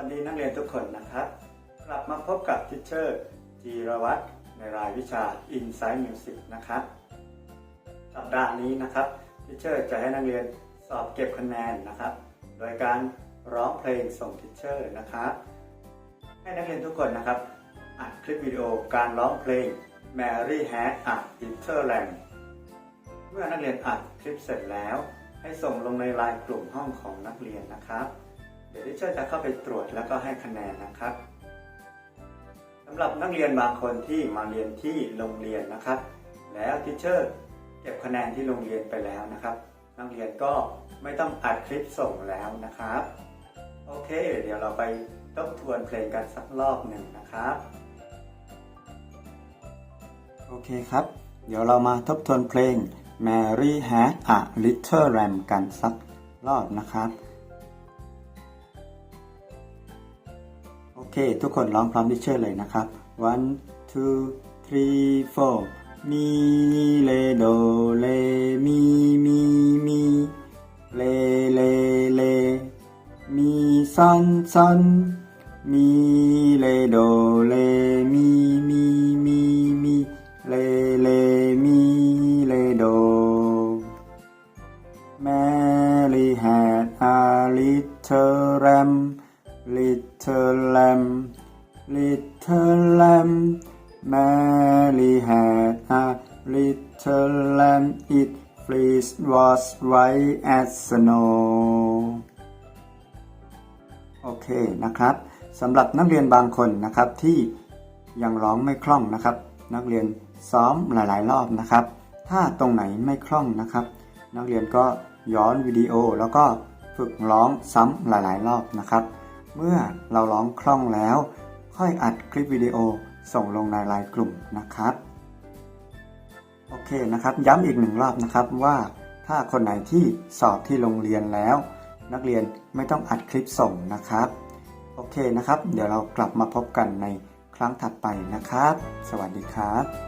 วัสดีนักเรียนทุกคนนะครับ กลับมาพบกับทิชเชอร์จีรวัตรในรายวิชา Insight Music นะครับสัปดาห์นี้นะครับทิชเชอร์จะให้นักเรียนสอบเก็บคะแนนนะครับ โดยการร้องเพลงส่งทิชเชอร์นะครับให้นักเรียนทุกคนนะครับอัดคลิปวิดีโอการร้องเพลง Mary Had a Hinterland เมื่อนักเรียนอัดคลิปเสร็จแล้ว ให้ส่งลงในไลน์กลุ่มห้องของนักเรียนนะครับ เดี๋ยวทิเชอร์จะเข้าไปตรวจแล้วก็ให้คะแนนนะครับสำหรับนักเรียนบางคนที่มาเรียนที่โรงเรียนนะครับ แล้วทิเชอร์เก็บคะแนนที่โรงเรียนไปแล้วนะครับ นักเรียนก็ไม่ต้องอัดคลิปส่งแล้วนะครับ โอเค เดี๋ยวเราไปทบทวนเพลงกันสักรอบหนึ่งนะครับ โอเคครับ เดี๋ยวเรามาทบทวนเพลง Mary Had a Little Lamb กันสักรอบนะครับ เค ทุกคนร้องพร้อมที่เชื่อเลยนะครับ one two three four มีเลโดเลมีมีมีเลเลเลมีซอนซอนมีเลโดเลมีมีมีมีเลเลมีเลโด Mary had a little lamb, little lamb, little lamb. Mary had a little lamb. Its fleece was white as snow. โอเคนะครับสำหรับนักเรียนบางคนนะครับที่ยังร้องไม่คล่องนะครับ นักเรียนซ้อมหลาย ๆ รอบนะครับ ถ้าตรงไหนไม่คล่องนะครับ นักเรียนก็ย้อนวิดีโอแล้วก็ฝึกร้องซ้ำหลาย ๆ รอบนะครับ เมื่อเราร้องคล่องแล้ว ค่อยอัดคลิปวิดีโอส่งลงในไลน์กลุ่มนะครับ โอเคนะครับ ย้ำอีกหนึ่งรอบนะครับว่าถ้าคนไหนที่สอบที่โรงเรียนแล้ว นักเรียนไม่ต้องอัดคลิปส่งนะครับ โอเคนะครับ เดี๋ยวเรากลับมาพบกันในครั้งถัดไปนะครับ สวัสดีครับ